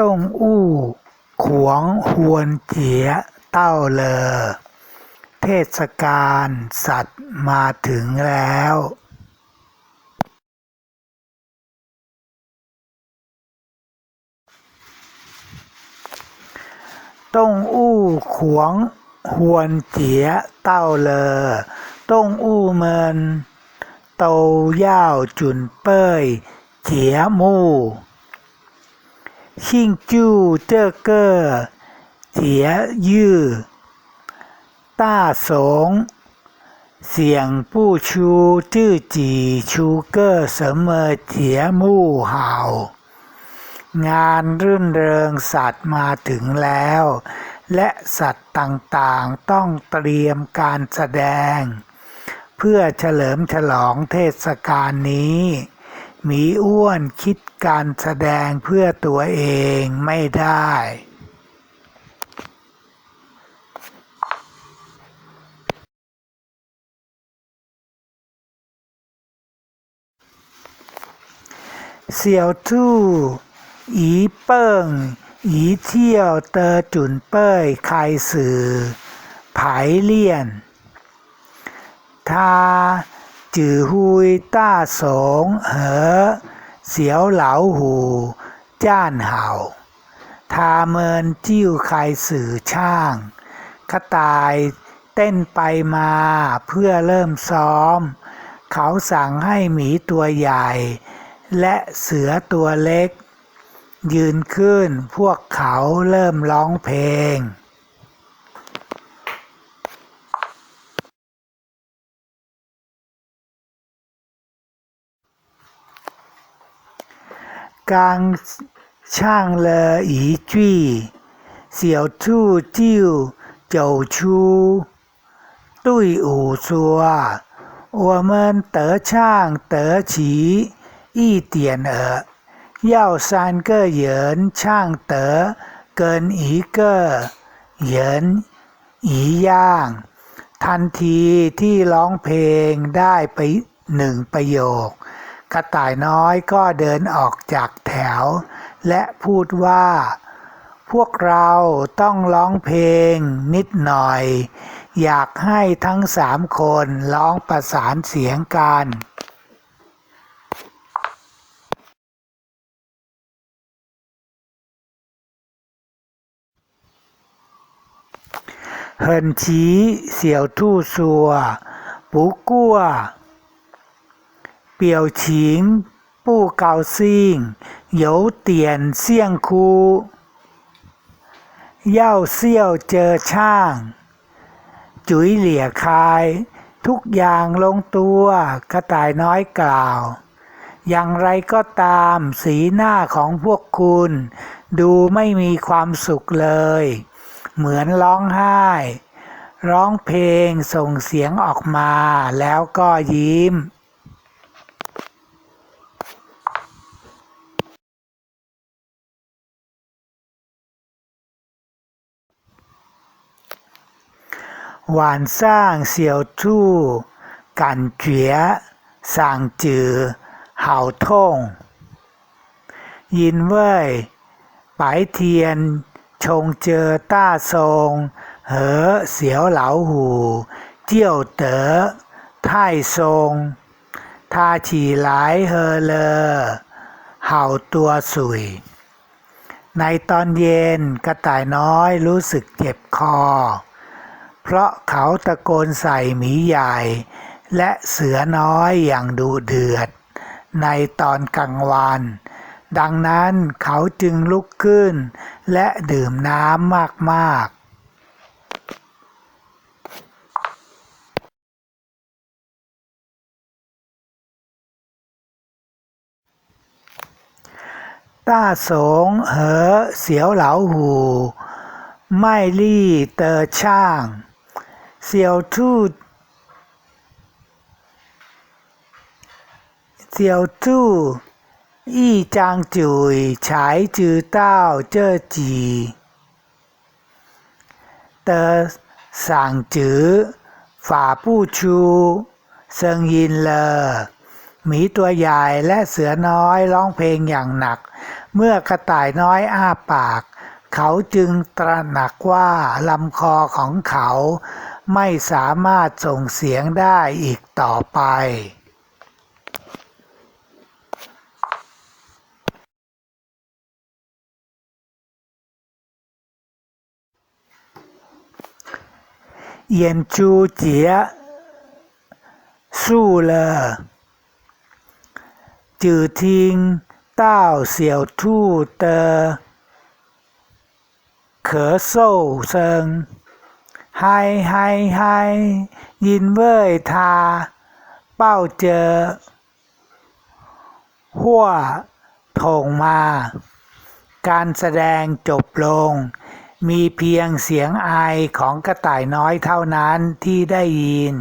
ต้งอู้ ขวงฮวนเจียเต้าเลอ เทศกาลสัตว์มาถึงแล้วต้งอู้ขวงฮวนเจียเต้าเลอต้งอู้เมินโตย่าวจุนเป้ย เจียมู่ ชิงจูเจ้อเก้อเจียยื้อต้าสงเสียงผู้ชูจื้อจีชูเกอร์เสมอเจียมู่เห่างานรื่นเริงสัตว์มาถึงแล้ว และสัตว์ต่างๆต้องเตรียมการแสดง เพื่อเฉลิมฉลองเทศกาลนี้ หมีอ้วนคิดการแสดงเพื่อตัวเองไม่ได้เสี่ยวทู่อีเปิ้งอีเที่ยวเตอจุนเป้ยใครสื่อผเลี่ยน ทา จือหุยต้าสงเหอ เสียวเหลาหู จ้านเห่า ทาเมินจิ้วใครสื่อช่างกระต่ายเต้นไปมาเพื่อเริ่มซ้อม เขาสั่งให้หมีตัวใหญ่ และเสือตัวเล็ก ยืนขึ้นพวกเขาเริ่มร้องเพลง กางช่างเลออีจี้เสี่ยวทู่จิ้วเจ้าชูตุ้ยอู่ซัว我们得唱得起一点儿要三个人唱得跟一个人一样ทันทีที่ร้องเพลงได้ไปหนึ่งประโยค กระต่ายน้อยก็เดินออกจากแถว และพูดว่า พวกเราต้องร้องเพลงนิดหน่อย อยากให้ทั้งสามคนร้องประสานเสียงกันเฮินชีเสี่ยวทู่ซัว ปูกัว 表情不高兴有点像哭要笑เจอช่าง จุ๋ยเหลี่ยคาย ทุกอย่างลงตัวกระต่ายน้อยกล่าว อย่างไรก็ตามสีหน้าของพวกคุณ ดูไม่มีความสุขเลย เหมือนร้องไห้ ร้องเพลงส่งเสียงออกมาแล้วก็ยิ้ม 晚上小兔感觉嗓子好痛，因为白天冲着大松和小老虎叫得太松，他起来喝了好多水。ในตอนเย็นกระต่ายน้อยรู้สึกเจ็บคอ เพราะเขาตะโกนใส่หมีใหญ่ และเสือน้อยอย่างดุเดือด ในตอนกลางวัน ดังนั้นเขาจึงลุกขึ้น และดื่มน้ำมากๆต้าสงเหอเสียวเหลาหู ไม่ลี่เตอช่าง เสี่ยวทู่เสี่ยวทู่อี้จางจุยฉายจือเต้าเจ้อจีเตอสั่งจือฝ่าผู้ชูเซิงยินเลอหมีตัวใหญ่และเสือน้อยร้องเพลงอย่างหนัก เมื่อกระต่ายน้อยอ้าปาก เขาจึงตระหนักว่าลำคอของเขา ไม่สามารถส่งเสียงได้อีกต่อไปเยีนจูเจียสู้เลอจือทิงเต้าเสี่ยวทู่เตอเขอโซ่เซิ ไฮไฮไฮยินเว่การแสดงจบลง มีเพียงเสียงไอของกระต่ายน้อยเท่านั้นที่ได้ยิน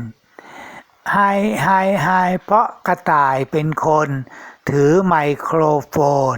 ไฮไฮไฮเพราะกระต่ายเป็นคน ถือไมโครโฟน